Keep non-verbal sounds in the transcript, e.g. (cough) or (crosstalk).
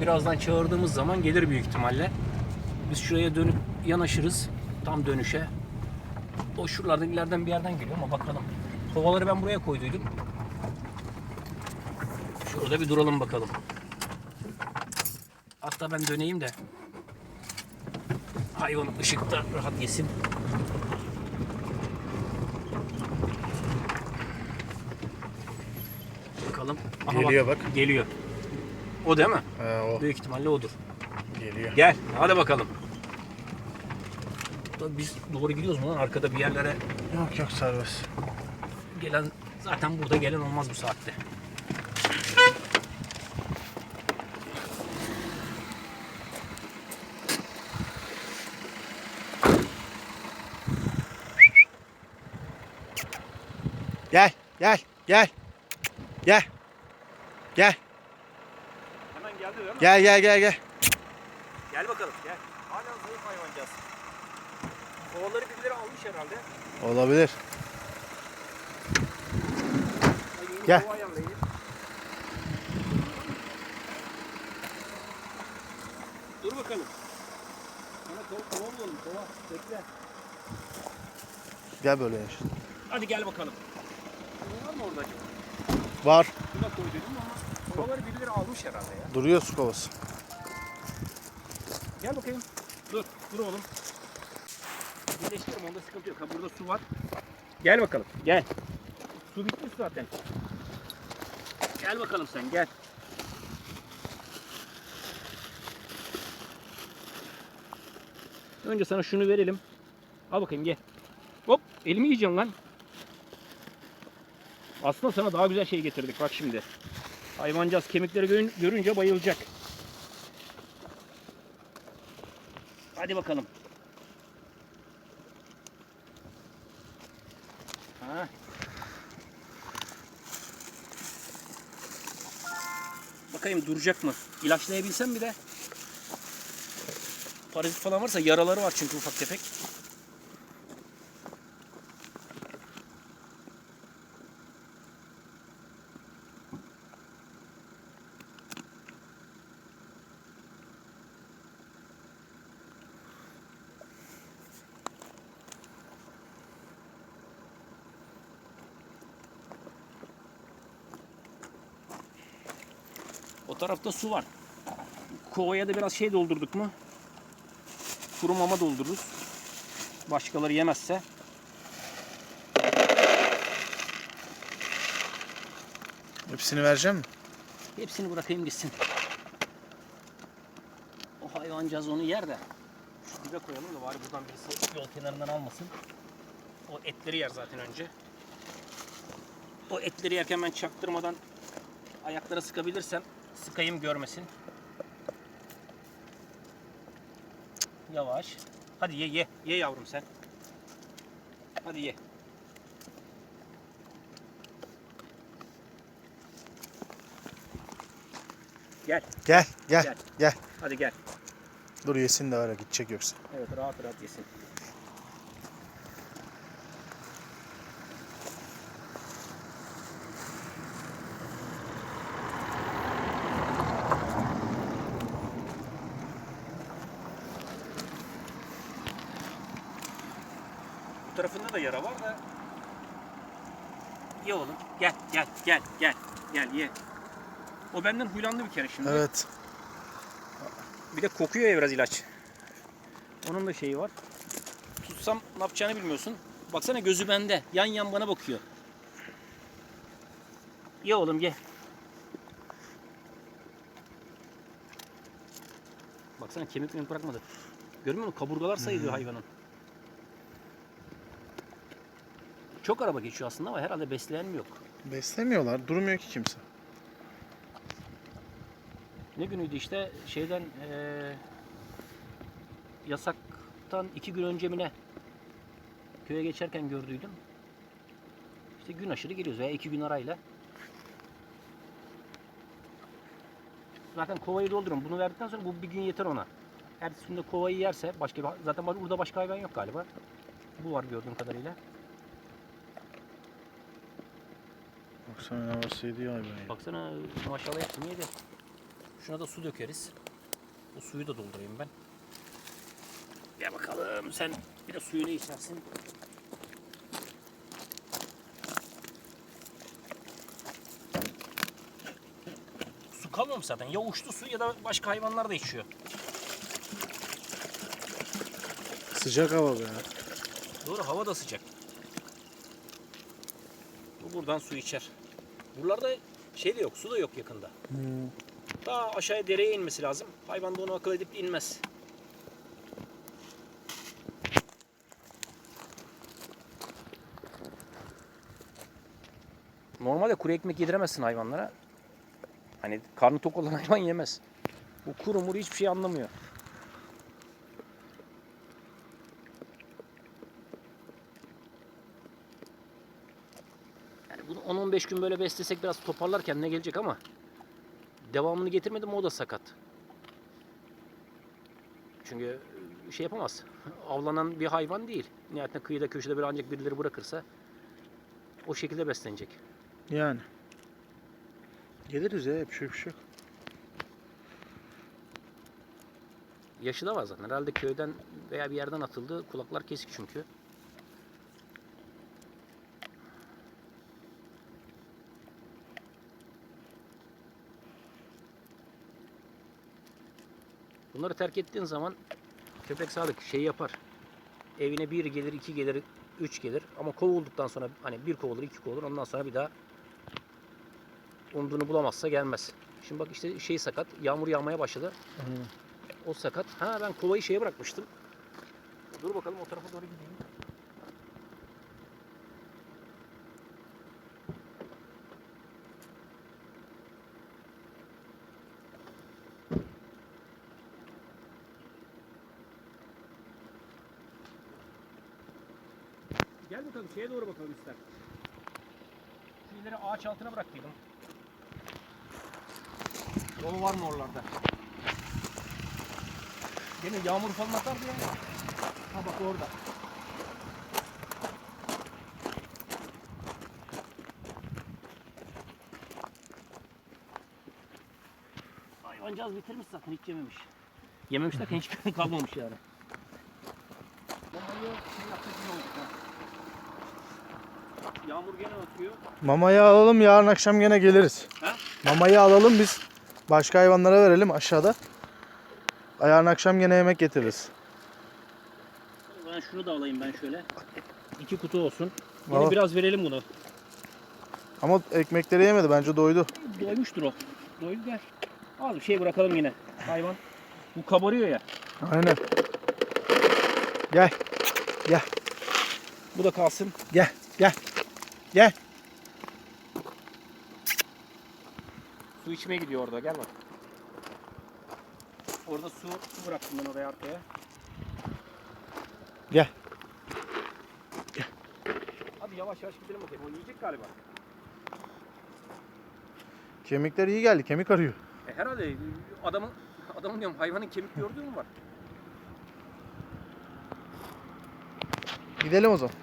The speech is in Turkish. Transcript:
Birazdan çağırdığımız zaman gelir büyük ihtimalle. Biz şuraya dönüp yanaşırız. Tam dönüşe. O şuralardan ileriden bir yerden geliyor ama bakalım. Kovaları ben buraya koyduydum. Şurada bir duralım bakalım. Hatta ben döneyim de hayvan ışıkta rahat yesin. Bakalım. Aha Geliyor bak. Geliyor. O değil mi? Ha, o Büyük ihtimalle odur. geliyor. Gel. Hadi bakalım. Biz doğru gidiyoruz mu lan? Arkada bir yerlere Yok yok serbest. gelen zaten burada gelen olmaz bu saatte. Gel gel gel. Gel. Gel. Değil mi? Gel gel gel gel. Gel bakalım gel. Hala zayıf hayvancağız. Kovaları birileri almış herhalde. Olabilir. Yeni Gel. kova. Dur bakalım. Sana kova, kova bulalım kova. Bekle. Gel böyle yaş. Hadi gel bakalım. Var mı orada acaba? Var. Şurada koy dedim ama kovaları birileri almış herhalde ya. Duruyor su kovası. Gel bakayım. Dur, dur oğlum. Birleştirim onda sıkıntı yok. Ha burada su var. Gel bakalım. Gel. Su bitmiş zaten. Gel bakalım sen gel. Önce sana şunu verelim. Al bakayım gel. Hop elimi yiyeceksin lan. Aslında sana daha güzel şey getirdik bak şimdi. Hayvancağız kemikleri görün- görünce bayılacak. Hadi bakalım. Ha. Bakayım duracak mı? İlaçlayabilsem bir de. Parazit falan varsa yaraları var çünkü ufak tefek. Tarafta su var. Kovaya da biraz şey doldurduk mu? Kuru mama doldururuz. Başkaları yemezse. Hepsini vereceğim mi? Hepsini bırakayım gitsin. O hayvancağız onu yer de. Şu dibe koyalım da bari buradan birisi yol kenarından almasın. O etleri yer zaten önce. O etleri yerken ben çaktırmadan ayaklara sıkabilirsem sıkayım görmesin. Yavaş. Hadi ye ye. Ye yavrum sen. Hadi ye. Gel. Gel gel Gel. gel. Hadi gel. Dur yesin de ya gidecek yoksa. Evet rahat rahat yesin. Bu tarafında da yara var da. Ye oğlum. Gel gel gel gel. Gel ye. O benden huylandı bir kere şimdi. Evet. Bir de kokuyor ya biraz ilaç. Onun da şeyi var. Tutsam ne yapacağını bilmiyorsun. Baksana gözü bende. Yan yan bana bakıyor. Ye oğlum ye. Baksana kemik mi bırakmadı. Görmüyor musun? Kaburgalar sayılıyor hayvanın. Çok araba geçiyor aslında ama herhalde besleyen mi yok? Beslemiyorlar. Durmuyor ki kimse. Ne günüydü işte şeyden eee, yasaktan iki gün önce mi ne köye geçerken gördüydüm. İşte gün aşırı geliyoruz veya iki gün arayla. Zaten kovayı doldururum. Bunu verdikten sonra bu bir gün yeter ona. Ertesi günde kovayı yerse başka bir, zaten burada başka hayvan yok galiba. Bu var gördüğüm kadarıyla. Baksana ne varsa yediyor hayvan ya. Baksana maşallah hepsini yedi. Şuna da su dökeriz. Bu suyu da doldurayım ben. Gel bakalım sen bir de suyunu içersin. Su kalmıyor mu zaten? Ya uçtu su ya da başka hayvanlar da içiyor. Sıcak hava be. Doğru hava da sıcak. Bu buradan su içer. Buralarda şey de yok, su da yok yakında. Hmm. Daha aşağıya dereye inmesi lazım. Hayvan da onu akıl edip inmez. Normalde kuru ekmek yediremezsin hayvanlara. Hani karnı tok olan (laughs) hayvan yemez. Bu kuru muru hiçbir şey anlamıyor. Yani bunu 10-15 gün böyle beslesek biraz toparlar kendine gelecek ama devamını getirmedim o da sakat. Çünkü şey yapamaz. Avlanan bir hayvan değil. Nihayetinde kıyıda köşede böyle ancak birileri bırakırsa o şekilde beslenecek. Yani. Geliriz ya hep şey bir şey yok. Yaşı da var zaten. Herhalde köyden veya bir yerden atıldı. Kulaklar kesik çünkü. Bunları terk ettiğin zaman köpek sadık şey yapar. Evine bir gelir, iki gelir, üç gelir. Ama kovulduktan sonra hani bir kovulur, iki kovulur. Ondan sonra bir daha umduğunu bulamazsa gelmez. Şimdi bak işte şey sakat. Yağmur yağmaya başladı. Aynen. O sakat. Ha ben kovayı şeye bırakmıştım. Dur bakalım o tarafa doğru gideyim. Gel bakalım şeye doğru bakalım ister. Şu ileri ağaç altına bıraktıydım. Yolu var mı oralarda? Gene yağmur falan atar diye. Ha bak orada. Hayvancağız bitirmiş zaten hiç yememiş. Yememiş derken hiç (laughs) kalmamış yani. Mamayı şey yaptık iyi olduk ha. Yağmur gene atıyor. Mamayı alalım yarın akşam gene geliriz. Ha? Mamayı alalım biz. Başka hayvanlara verelim aşağıda. Yarın akşam gene yemek getiririz. Ben şunu da alayım ben şöyle. İki kutu olsun. Yine biraz verelim bunu. Ama ekmekleri yemedi bence doydu. Doymuştur o. Doydu gel. Al bir şey bırakalım yine. Hayvan. Bu kabarıyor ya. Aynen. Gel. Gel. Bu da kalsın. Gel. Gel. Gel. Su içmeye gidiyor orada. Gel bak. Orada su, su bıraktım ben oraya arkaya. Gel. Hadi yavaş yavaş gidelim bakayım. O yiyecek galiba. Kemikler iyi geldi. Kemik arıyor. E herhalde adamın adamın diyorum hayvanın kemik gördüğü mü var? Gidelim o zaman.